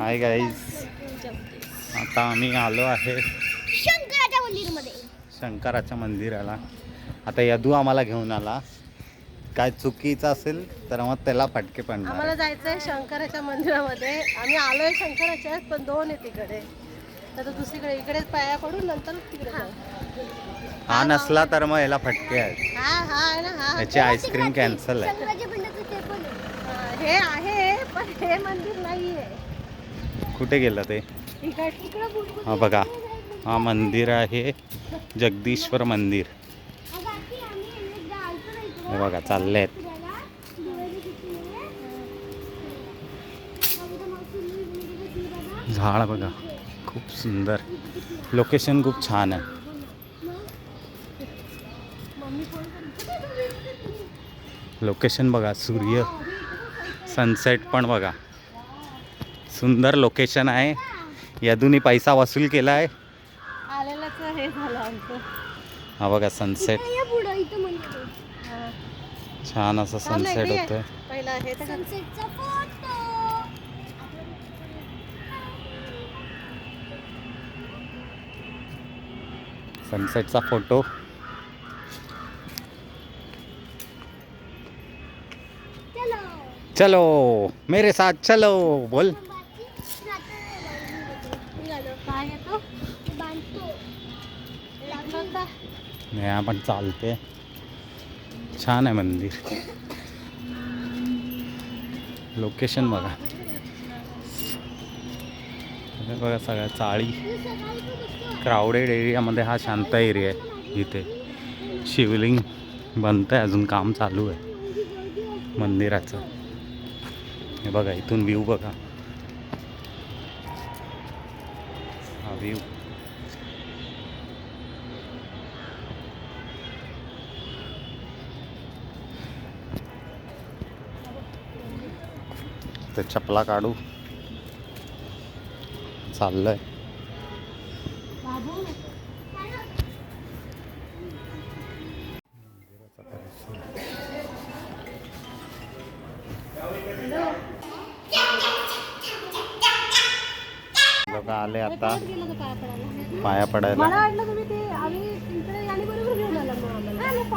Hi guys आता आम्ही आलो आहे शंकराच्या मंदिरमध्ये. शंकराच्या मंदिराला. आता यदू आम्हाला घेऊन आला. काय चुकीचं असेल तर मग त्याला फटके आम्हाला पडणार जायचंय शंकराच्या मंदिरामध्ये. आम्ही आलोय शंकराच्या पण दोन आहे तिकडे तर दुसरीकडे इकडेच पाया पडून नंतर तिकडे हा नसला तर मग याला फटके आहेत. हा हा आहे ना हा. याची आईस्क्रीम कॅन्सल आहे. शंकराच्या मंदिराचं ते पण आहे. हा, हे आहे पण हे मंदिर कुठे गेला ते? हा बघा. हा मंदिर आहे. जगदीश्वर मंदिर. हे बघा चालले आहेत झाड बघा खूप सुंदर. लोकेशन खूप छान आहे. लोकेशन बघा सूर्य. सनसेट पण बघा. सुंदर लोकेशन आहे. यदूनी पैसा वसूल केला आहे आलेलंच हे झालं आमचं. हा बघा सनसेट इकडे ये पुढं, इथं मंदिर आहे. हा. छान असं सनसेट हे. तर. सनसेटचा फोटो सनसेटचा फोटो चलो. चलो मेरे साथ चलो बोल. होतं. नाही आपण चालते छान आहे मंदिर. लोकेशन बघा. बघा सगळ्या चाळी. क्राऊडेड एरियामध्ये हा शांत एरिया आहे इथे. शिवलिंग बनतं आहे अजून काम चालू आहे मंदिराचं. हे बघा इथून व्ह्यू बघा. हा व्ह्यू ते चपला काढू. चाललंय. लोक आले आता. पाया पडायला.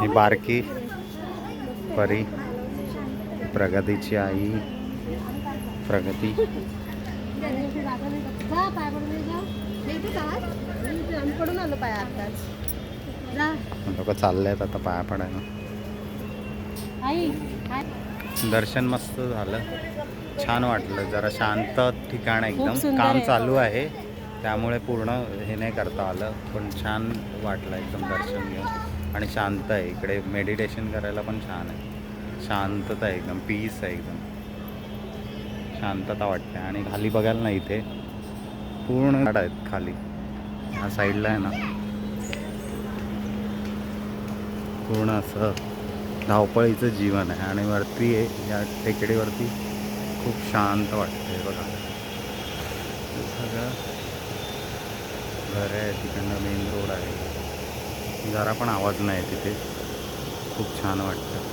ही बारकी परी. प्रगतीची आई. प्रगती. लोक चालले आहेत आता पाया पडायला. दर्शन मस्त झालं. छान वाटलं जरा शांत ठिकाण एकदम. काम. चालू आहे. त्यामुळे पूर्ण हे नाही करता आलं. पण छान वाटलं एकदम दर्शन घेऊन. आणि शांत आहे. इकडे मेडिटेशन करायला पण छान आहे. शांतता एकदम. पीस आहे एकदम. शांतता वाटते आणि खाली बघायला ना इथे. पूर्ण झाड आहेत खाली. ह्या साईडला आहे ना. पूर्ण असं धावपळीचं जीवन आहे आणि वरती आहे या टेकडीवरती खूप शांत वाटते बघा. सगळं घर आहे तिकडनं मेन रोड आहे. जरा पण आवाज नाही तिथे. खूप छान वाटतं.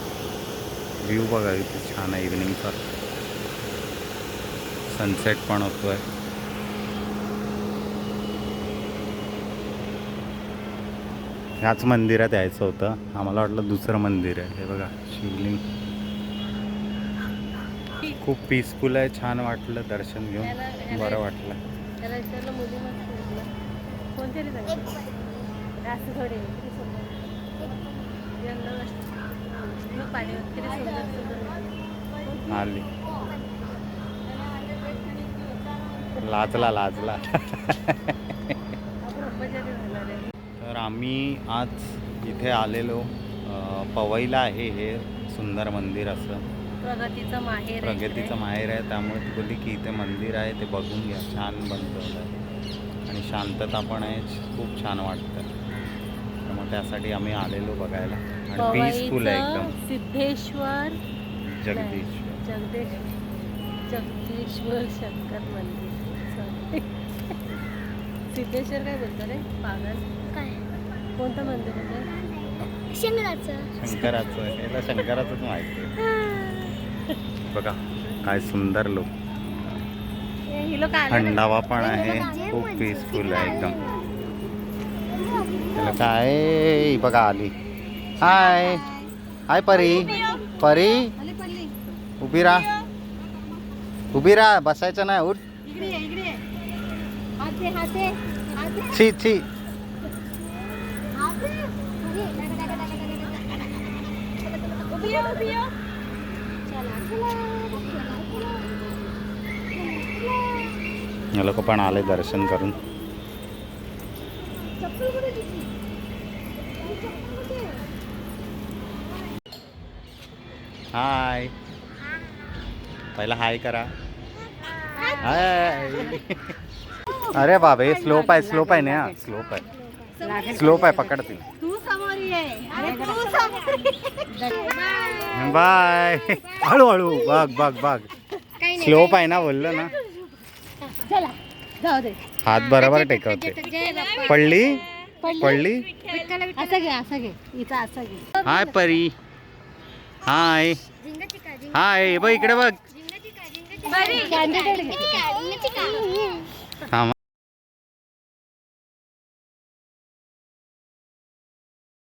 व्ह्यू बघा इथे छान आहे इव्हिनिंगचा सनसेट पण होतोय. ह्याच मंदिरात यायचं होतं. आम्हाला वाटलं दुसरं मंदिर आहे. हे बघा शिवलिंग. खूप पीसफुल आहे छान वाटलं दर्शन घेऊन. बरं वाटलं. त्याला विचारलं मुली मस्त म्हटलं कोणतरी सांगितलं असं थोडे किती सुंदर यंदा मग पाणी किती सुंदर सुंदर आली लाजला लाजला. तर आम्ही आज इथे आलेलो. पवईला आहे हे सुंदर मंदिर असं. प्रगतीचं माहेर आहे प्रगतीचं. माहेर आहे. त्यामुळे ती बोलली की इथे मंदिर आहे ते बघून घ्या. छान बनवलं आहे. आणि शांतता पण आहे. खूप छान वाटतं. तर मग त्यासाठी आम्ही आलेलो बघायला. आणि पीसफुल आहे एकदम. सिद्धेश्वर जगदीश्वर. जगदेश जगदीश्वर शंकर मंदिर. सिद्धेश्वर काय बोलतो रे? पागल. काय? कोणतं मंदिर होतं शंकराचं. शंकराचं. याला शंकराचंच माहिती आहे बघा काय सुंदर लोक. हे ही लोक आले नाही. थंडावा पण आहे. खूप पीसफुल आहे एकदम. त्याला काय? बघा आली. हाय. हाय परी. परी. उभी राहा. उभी राहा. बसायचं नाही उठ. इकडे ये, इकडे ये. चला. हे लोक पण आले दर्शन करून? हाय. पहिला हाय करा. हाय. अरे बाबे स्लोप आहे स्लोप आहे ना. स्लोप आहे स्लोप आहे पकडतील. तू समोर ये. अरे तू समोर. बाय. हळूहळू बघ बघ बघ. स्लोप आहे ना बोललो ना. हात बरोबर टेकवते. पडली? पडली? विठ्ठल विठ्ठल. असं घे असं घे. इथं असं घे. हाय परी. हाय. हाय बघ इकडे बघ.